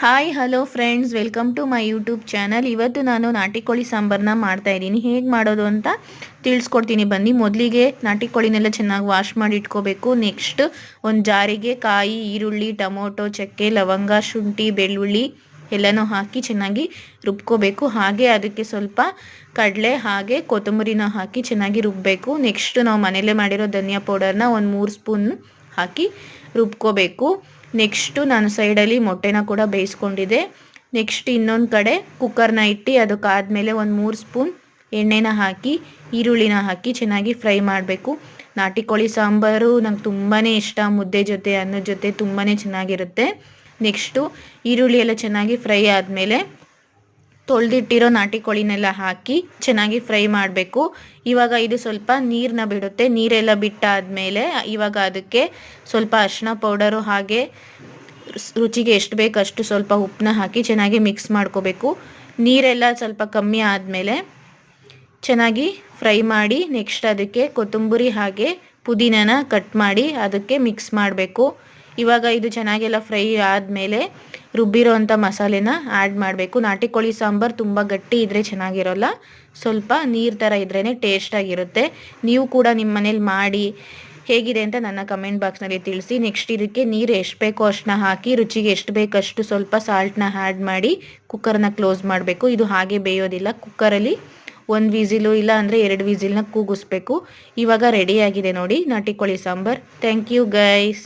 Hi hello friends welcome to my YouTube channel ಇವತ್ತು ನಾನು ನಾಟಿ ಕೋಳಿ ಸಾಂಬಾರನ್ನ ಮಾಡ್ತಾ ಇದ್ದೀನಿ. ಹೇಗೆ ಮಾಡೋದು ಅಂತ ತಿಳಿಸ್ಕೊಡ್ತೀನಿ. ಬನ್ನಿ, ಮೊದಲಿಗೆ ನಾಟಿ ಕೋಳಿನೆಲ್ಲ ಚೆನ್ನಾಗಿ ವಾಶ್ ಮಾಡಿ ಇಟ್ಕೋಬೇಕು. ನೆಕ್ಸ್ಟ್ ಒಂದು ಜಾರಿಗೆ ಕಾಯಿ, ಈರುಳ್ಳಿ, ಟೊಮೊಟೊ, ಚಕ್ಕೆ, ಲವಂಗ, ಶುಂಠಿ, ಬೆಳ್ಳುಳ್ಳಿ ಎಲ್ಲನೂ ಹಾಕಿ ಚೆನ್ನಾಗಿ ರುಬ್ಕೋಬೇಕು. ಹಾಗೆ ಅದಕ್ಕೆ ಸ್ವಲ್ಪ ಕಡಲೆ, ಹಾಗೆ ಕೊತ್ತಂಬರಿನ ಹಾಕಿ ಚೆನ್ನಾಗಿ ರುಬ್ಬಬೇಕು ನೆಕ್ಸ್ಟ್ ನಾವು ಮನೇಲೆ ಮಾಡಿರೋ ಧನಿಯಾ ಪೌಡರ್ನ ಒಂದು ಮೂರು ಸ್ಪೂನ್ ಹಾಕಿ ರುಬ್ಕೋಬೇಕು. ನೆಕ್ಸ್ಟು ನಾನು ಸೈಡಲ್ಲಿ ಮೊಟ್ಟೆನ ಕೂಡ ಬೇಯಿಸ್ಕೊಂಡಿದ್ದೆ ನೆಕ್ಸ್ಟ್ ಇನ್ನೊಂದು ಕಡೆ ಕುಕ್ಕರ್ನ ಇಟ್ಟು ಅದಕ್ಕಾದಮೇಲೆ ಒಂದು ಮೂರು ಸ್ಪೂನ್ ಎಣ್ಣೆನ ಹಾಕಿ, ಈರುಳ್ಳಿನ ಹಾಕಿ ಚೆನ್ನಾಗಿ ಫ್ರೈ ಮಾಡಬೇಕು. ನಾಟಿ ಕೋಳಿ ಸಾಂಬಾರು ನಂಗೆ ತುಂಬಾ ಇಷ್ಟ. ಮುದ್ದೆ ಜೊತೆ, ಅನ್ನದ ಜೊತೆ ತುಂಬಾ ಚೆನ್ನಾಗಿರುತ್ತೆ. ನೆಕ್ಸ್ಟು ಈರುಳ್ಳಿ ಎಲ್ಲ ಚೆನ್ನಾಗಿ ಫ್ರೈ ಆದಮೇಲೆ ತೊಳೆದಿಟ್ಟಿರೋ ನಾಟಿ ಕೋಳಿನೆಲ್ಲ ಹಾಕಿ ಚೆನ್ನಾಗಿ ಫ್ರೈ ಮಾಡಬೇಕು. ಇವಾಗ ಇದು ಸ್ವಲ್ಪ ನೀರನ್ನ ಬಿಡುತ್ತೆ. ನೀರೆಲ್ಲ ಬಿಟ್ಟಾದಮೇಲೆ ಇವಾಗ ಅದಕ್ಕೆ ಸ್ವಲ್ಪ ಅರಿಶಿನ ಪೌಡರು ಹಾಗೆ ರುಚಿಗೆ ಎಷ್ಟು ಬೇಕು ಅಷ್ಟು ಸ್ವಲ್ಪ ಉಪ್ಪನ್ನ ಹಾಕಿ ಚೆನ್ನಾಗಿ ಮಿಕ್ಸ್ ಮಾಡ್ಕೋಬೇಕು. ನೀರೆಲ್ಲ ಸ್ವಲ್ಪ ಕಮ್ಮಿ ಆದಮೇಲೆ ಚೆನ್ನಾಗಿ ಫ್ರೈ ಮಾಡಿ ನೆಕ್ಸ್ಟ್ ಅದಕ್ಕೆ ಕೊತ್ತಂಬರಿ ಹಾಗೆ ಪುದೀನನ ಕಟ್ ಮಾಡಿ ಅದಕ್ಕೆ ಮಿಕ್ಸ್ ಮಾಡಬೇಕು. ಇವಾಗ ಇದು ಚೆನ್ನಾಗೆಲ್ಲ ಫ್ರೈ ಆದಮೇಲೆ ರುಬ್ಬಿರೋ ಅಂಥ ಮಸಾಲೆನ ಆ್ಯಡ್ ಮಾಡಬೇಕು. ನಾಟಿ ಕೋಳಿ ಸಾಂಬಾರು ತುಂಬ ಗಟ್ಟಿ ಇದ್ದರೆ ಚೆನ್ನಾಗಿರೋಲ್ಲ. ಸ್ವಲ್ಪ ನೀರು ಥರ ಇದ್ರೇ ಟೇಸ್ಟಾಗಿರುತ್ತೆ ನೀವು ಕೂಡ ನಿಮ್ಮ ಮನೇಲಿ ಮಾಡಿ ಹೇಗಿದೆ ಅಂತ ನನ್ನ ಕಮೆಂಟ್ ಬಾಕ್ಸ್ನಲ್ಲಿ ತಿಳಿಸಿ. ನೆಕ್ಸ್ಟ್ ಇದಕ್ಕೆ ನೀರು ಎಷ್ಟು ಬೇಕೋ ಅಷ್ಟನ್ನ ಹಾಕಿ, ರುಚಿಗೆ ಎಷ್ಟು ಬೇಕಷ್ಟು ಸ್ವಲ್ಪ ಸಾಲ್ಟ್ನ ಆ್ಯಡ್ ಮಾಡಿ ಕುಕ್ಕರ್ನ ಕ್ಲೋಸ್ ಮಾಡಬೇಕು. ಇದು ಹಾಗೆ ಬೇಯೋದಿಲ್ಲ. ಕುಕ್ಕರಲ್ಲಿ ಒಂದು ವಿಸಿಲು ಇಲ್ಲ ಅಂದರೆ ಎರಡು ವಿಸಿಲ್ನ ಕೂಗಿಸ್ಬೇಕು. ಇವಾಗ ರೆಡಿಯಾಗಿದೆ ನೋಡಿ ನಾಟಿ ಕೋಳಿ ಸಾಂಬಾರು. Thank you guys